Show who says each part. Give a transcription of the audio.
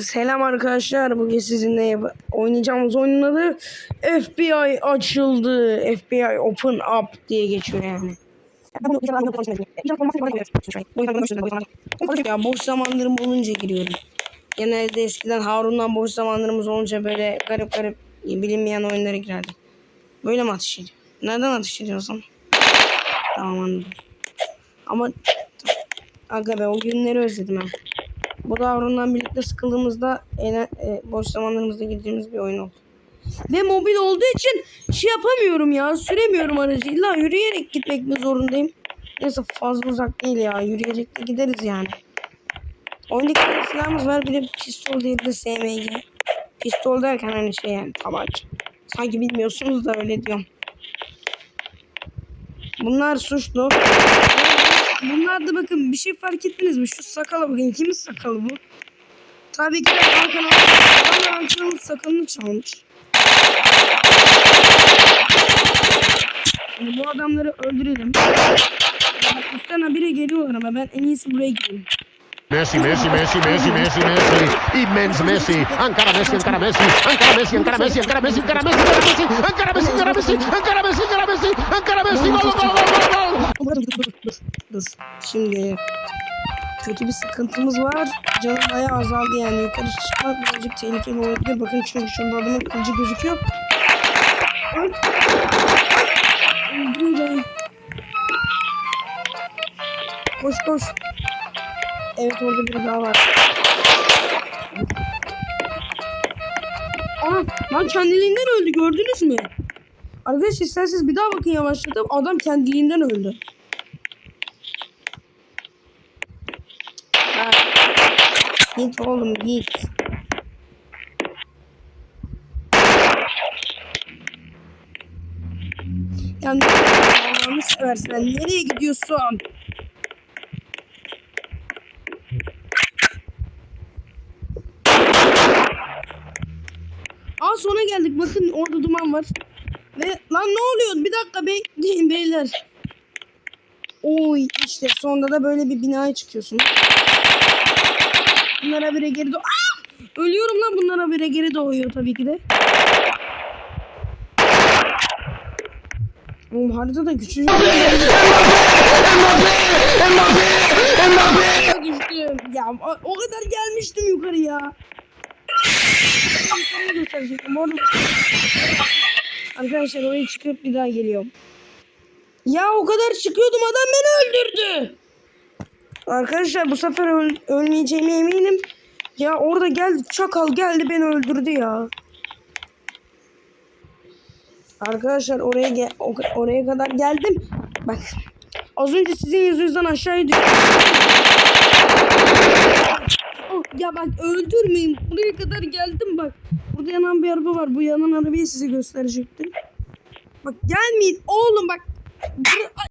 Speaker 1: Selam arkadaşlar. Bugün sizinle oynayacağımız oyunun adı FBI açıldı. FBI Open Up diye geçiyor yani. Ya boş zamanlarım olunca giriyorum. Genelde eskiden Harun'dan boş zamanlarımız olunca böyle garip garip bilinmeyen oyunlara girerdim. Böyle mi ateş ediyor? Nereden ateş ediyorsun? Tamam anladım. Ama aga be o günleri özledim ha. Bu da Harun'la birlikte sıkıldığımızda eğlen, e, boş zamanlarımızda girdiğimiz bir oyun oldu. Ve mobil olduğu için şey yapamıyorum ya. Süremiyorum aracı. İlla yürüyerek gitmek mi zorundayım? Neyse fazla uzak değil ya. Yürüyerek de gideriz yani. Oyundaki silahımız var. Bir de pistol değil de SMG. Pistol derken hani şey yani tabanca. Sanki bilmiyorsunuz da öyle diyorum. Bunlar suçlu. Bunlar da bakın bir şey fark ettiniz mi? Şu sakala bakın. Kimin sakalı bu? Tabii ki Hakan Hakan Hakan'ın sakalını çalmış. Şimdi bu adamları öldürelim. Bak, Üstten habire geliyorlar ama ben en iyisi buraya gideyim.
Speaker 2: Messi, Messi, Messi, Messi, Messi, Messi, immens Messi, encara Messi, encara Messi, encara Messi, encara Messi, encara Messi, encara Messi, encara Messi, encara Messi, encara Messi, encara Messi, encara Messi, encara Messi, gol, gol, gol, gol, gol.
Speaker 1: Dur. Şimdi kötü bir sıkıntımız var. Canım bayağı azaldı yani. Yukarı çıkmak birazcık tehlikeli olabilir. Bakın çünkü şurada adamın kılıcı gözüküyor. Koş koş. Evet orada biri daha var. Aa, lan kendiliğinden öldü gördünüz mü? Arkadaşlar isterseniz bir daha bakın yavaşladım. Adam kendiliğinden öldü. Git oğlum git. Yani Allah'ını seversen nereye gidiyorsun? Aa sona geldik. Bakın orada duman var. Ve lan ne oluyor? Bir dakika bekleyin beyler. Oy işte sonunda da böyle bir binaya çıkıyorsun. Bunlara bire geri doğ... Ölüyorum lan bunlara bire geri doğuyor tabii ki de. Oğlum haritada küçücük. Düştüm. Ya o, kadar gelmiştim gösterecektim orada. Arkadaşlar oraya çıkıp bir daha geliyorum. Ya o kadar çıkıyordum adam beni öldürdü. Arkadaşlar bu sefer öl ölmeyeceğime eminim. Ya orada geldi çakal geldi beni öldürdü ya. Arkadaşlar oraya gel o- oraya kadar geldim. Bak az önce sizin yüzünüzden aşağıya düştüm. Oh, ya bak öldürmeyin. Buraya kadar geldim bak. Burada yanan bir araba var. Bu yanan arabayı size gösterecektim. Bak gelmeyin oğlum bak.